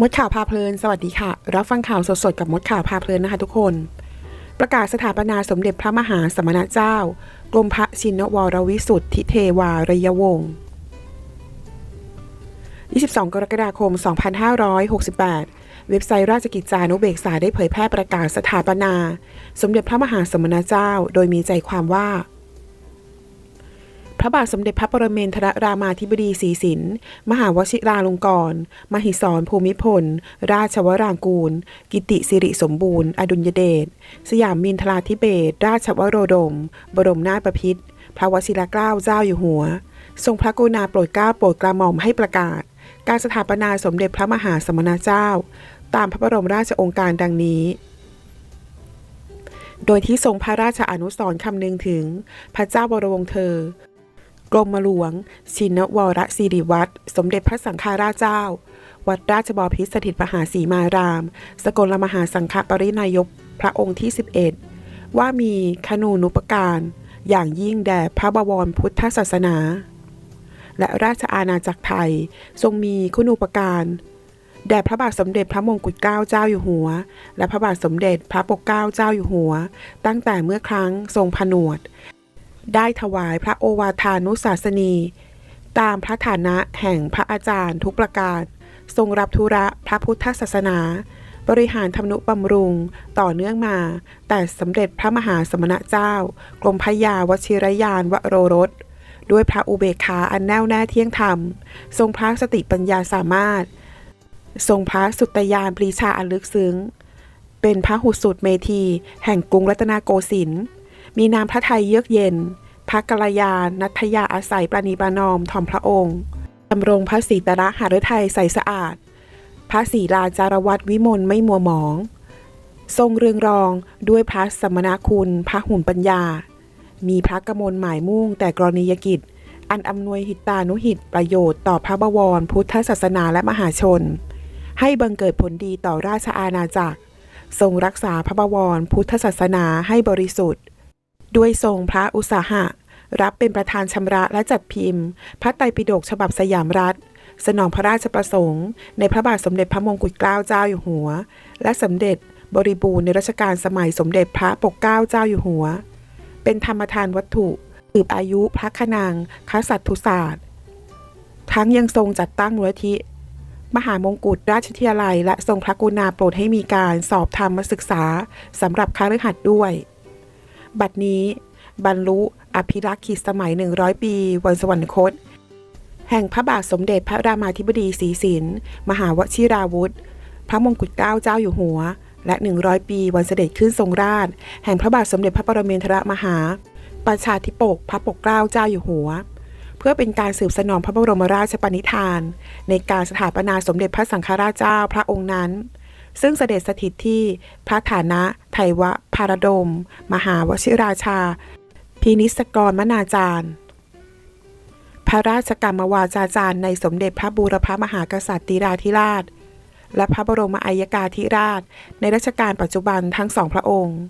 มดข่าวพาเพลิน สวัสดีค่ะ รับฟังข่าวสดๆกับมดข่าวพาเพลินนะคะทุกคน ประกาศสถาปนาสมเด็จพระมหาสมณเจ้า กรมพระชินวรวิสุทธิเทวาระยวงศ์22 กรกฎาคม 2568 เว็บไซต์ราชกิจจานุเบกษาได้เผยแพร่ประกาศสถาปนา สมเด็จพระมหาสมณเจ้า โดยมีใจความว่า พระบาทสมเด็จพระปรเมนทรรามาธิบดีศรีสิน มหาวชิราลงกรณ์ มหิศรภูมิพล ราชวรางกูล กิติสิริสมบูรณ์ อดุลยเดช สยามมินทราธิเบศราชวโรดม บรมนาถบพิตร พระวชิรเกล้าเจ้าอยู่หัว ทรงพระกรุณาโปรดเกล้าโปรดกระหม่อมให้ประกาศ การสถาปนาสมเด็จพระมหาสมณเจ้า ตามพระบรมราชองค์การดังนี้โดยที่ทรงพระราชอนุสรณ์คำนึงถึงพระเจ้าบรมวงศ์เธอ กรมหลวง ชินวรศิริวัตรสมเด็จพระสังฆราชเจ้า วัดราชบพิตรสถิตมหาสีมาราม สกลมหาสังฆปรินายกพระองค์ที่ 11 ว่ามีคนูนุปการ อย่างยิ่งแด่พระบวรพุทธศาสนา และราชอาณาจักรไทยทรงมีคุณูปการแด่พระบาทสมเด็จพระมงกุฎเกล้าเจ้าอยู่หัว และพระบาทสมเด็จพระปกเกล้าเจ้าอยู่หัว ตั้งแต่เมื่อครั้งทรงผนวด ได้ถวายพระโอวาทานุศาสนี ตามพระฐานะแห่งพระอาจารย์ทุกประการ ทรงรับธุระพระพุทธศาสนา บริหารธรรมนุบำรุงต่อเนื่องมา แต่สมเด็จพระมหาสมณเจ้า กรมพยาวชิรยานวโรรสด้วยพระอุเบกขาอันแน่วแน่เที่ยงธรรม ทรงพระสติปัญญาสามารถ ทรงพระสุตยานปรีชาอันลึกซึ้ง เป็นพระหุสุตเมธี แห่งกรุงรัตนโกสินทร์ มีนามพระไทยเยือกเย็น พระกัลยาณนัทยาอาศัยปรานีประนอมถ่อมพระองค์ดำรงพระศรีตระหฤทัยใสสะอาด พระศรีลาจารวัตรวิมลไม่มัวหมอง ทรงเรืองรองด้วยพระสมณคุณ พระหุ่นปัญญา มีพระกมลหมายมุ่งแต่กรณียกิจ อันอำนวยหิตานุหิตประโยชน์ต่อพระบวรพุทธศาสนาและมหาชน ให้บังเกิดผลดีต่อราชอาณาจักร ทรงรักษาพระบวรพุทธศาสนาให้บริสุทธิ์ ด้วยทรงพระอุตสาหะ รับเป็นประธานชำระและจัดพิมพ์ พระไตรปิฎกฉบับสยามรัฐ สนองพระราชประสงค์ ในพระบาทสมเด็จพระมงกุฎเกล้าเจ้าอยู่หัว และสมเด็จบริบูรณ์ในรัชกาลสมัยสมเด็จพระปกเกล้าเจ้าอยู่หัว เป็นธรรมทานวัตถุสืบอายุพระขนางคสัตทุศาสตร์ ทั้งยังทรงจัดตั้งมูลนิธิ มหามงกุฎราชวิทยาลัย และทรงพระกรุณาโปรดให้มีการสอบธรรมศึกษาสำหรับคฤหัสถ์ด้วย บัดนี้ บรรลุอภิรักษ์ขีดสมัย 100 ปี วันสวรรคต แห่งพระบาทสมเด็จพระรามาธิบดีศรีสินมหาวชิราวุธ พระมงกุฎเกล้าเจ้าอยู่หัว และ 100 ปีวันเสด็จขึ้นทรงราชแห่งพระบาทสมเด็จพระปรเมนทรมหา ประชาธิปกพระปกเกล้าเจ้าอยู่หัว เพื่อเป็นการสืบสนองพระบรมราชปณิธาน ในการสถาปนาสมเด็จพระสังฆราชเจ้าพระองค์นั้นซึ่งเสด็จสถิตที่พระฐานะไทยวะ พารดม มหาวชิราชา พินิสกรมนาจารย์ พระราชกรรมวาจาจารย์ในสมเด็จพระบูรพมหากษัตริย์ราธิราช และพระบรมอัยกาธิราช ในรัชกาลปัจจุบันทั้งสองพระองค์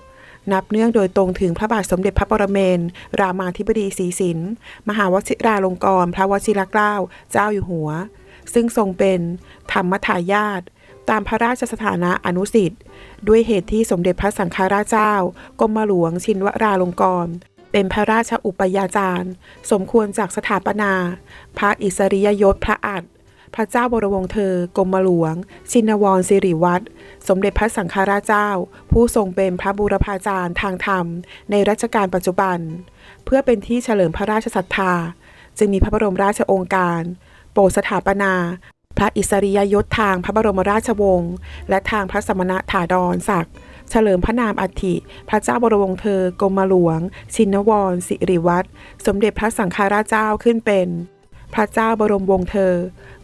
นับเนื่องโดยตรงถึงพระบาทสมเด็จพระปรเมนรามาธิบดีศรีสินมหาวชิราลงกรณ์พระวชิรเกล้าเจ้าอยู่หัว ซึ่งทรงเป็นธรรมทายาท ตามพระราชสถานะอนุสิทธิ์ด้วยเหตุที่สมเด็จพระสังฆราชเจ้ากรมหลวงชินวราลงกรณ์เป็นพระราชอุปยาจารย์ สมควรจากสถาปนา พระอิสริยยศพระอัฏฐพระเจ้าบรวงศ์เธอกรมหลวง ชินวรสิริวัตรสมเด็จพระสังฆราชเจ้า ผู้ทรงเป็นพระบูรพาจารย์ทางธรรม ในรัชกาลปัจจุบัน เพื่อเป็นที่เฉลิมพระราชศรัทธา จึงมีพระบรมราชโองการ โปรดสถาปนา พระอิสริยยศทางพระบรมราชวงศ์และทางพระสมณะถาดรศักดิ์เฉลิมพระนามอัฐิ พระเจ้าบรวงศ์เธอกรมหลวง ชินวร สิริวัตรสมเด็จพระสังฆราชเจ้าขึ้นเป็น พระเจ้าบรมวงศ์เธอ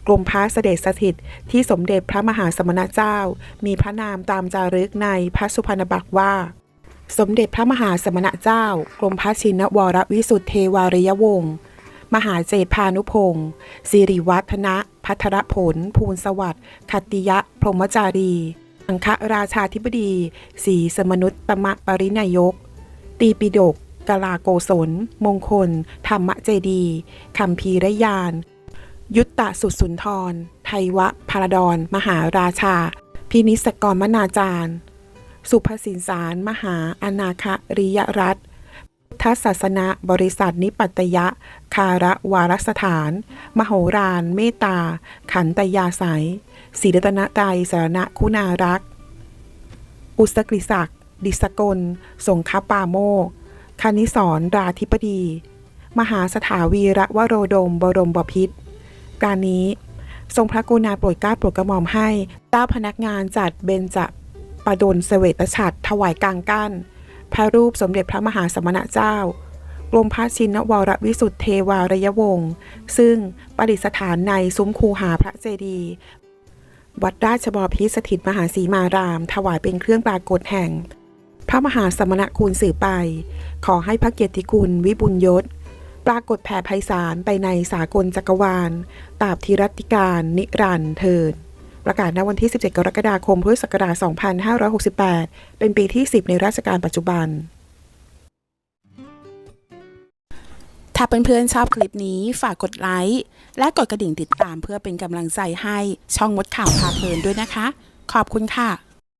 กรมพระเสด็จสถิตที่สมเด็จพระมหาสมณเจ้า มีพระนามตามจารึกในพระสุพรรณบัตรว่า สมเด็จพระมหาสมณเจ้า กรมพระชินวรวิสุทธเทวาริยวงศ์ มหาเจตพานุพงศ์สิริวัฒนะ พัทรผล ภูลสวัสดิ์ขัตติยะ พรหมจารี อังคราชาธิบดีศรีสมนุตตมปรินายก ตีปิดกกลาโกศล มงคล ธรรมเจดีคำพีรยาน ยุตตะสุสุนทรธชัยวะพารดอน มหาราชา พินิศกรมนาจารย์ สุภสินสาร มหาอนาคริยรัฐ ทัศาสนะบริษัทนิปัตยะ คาระวารสถาน มโหฬารเมตตา ขันตยาสัยศีรัตนตรัยสารณคุณารักษ์อุสกฤศักดิสกล สงคปาโมกคณิสรราธิปดี มหาสถาวีระวโรดมบรมบพิตรการนี้ทรงพระกรุณาโปรดเกล้าโปรดกระหม่อมให้เจ้าพนักงานจัดเบญจปดลเสเวตฉัตรถวายกลางกั้น พระรูปสมเด็จพระมหาสมณเจ้ากรมพระชินวรวิสุทธเทวารยวงศ์ซึ่งประดิษฐานในซุ้มคูหาพระเจดีย์วัดราชบพิตรสถิตมหาสีมาราม ถวายเป็นเครื่องปรากฏแห่ง พระมหาสมณคุณสื่อไป ขอให้พระเกียรติคุณวิบุญยศ ปรากฏแผ่ไพศาลไปในสากลจักรวาลตราบธีรัติการนิรันเทิน ประกาศณวันที่ 17 กรกฎาคม พุทธศักราช 2568 เป็นปีที่ 10 ในราชการปัจจุบัน ถ้าเพื่อนๆชอบคลิปนี้ฝากกดไลค์และกดกระดิ่งติดตามเพื่อเป็นกำลังใจให้ช่องมดข่าวพาเพลินด้วยนะคะ ขอบคุณค่ะ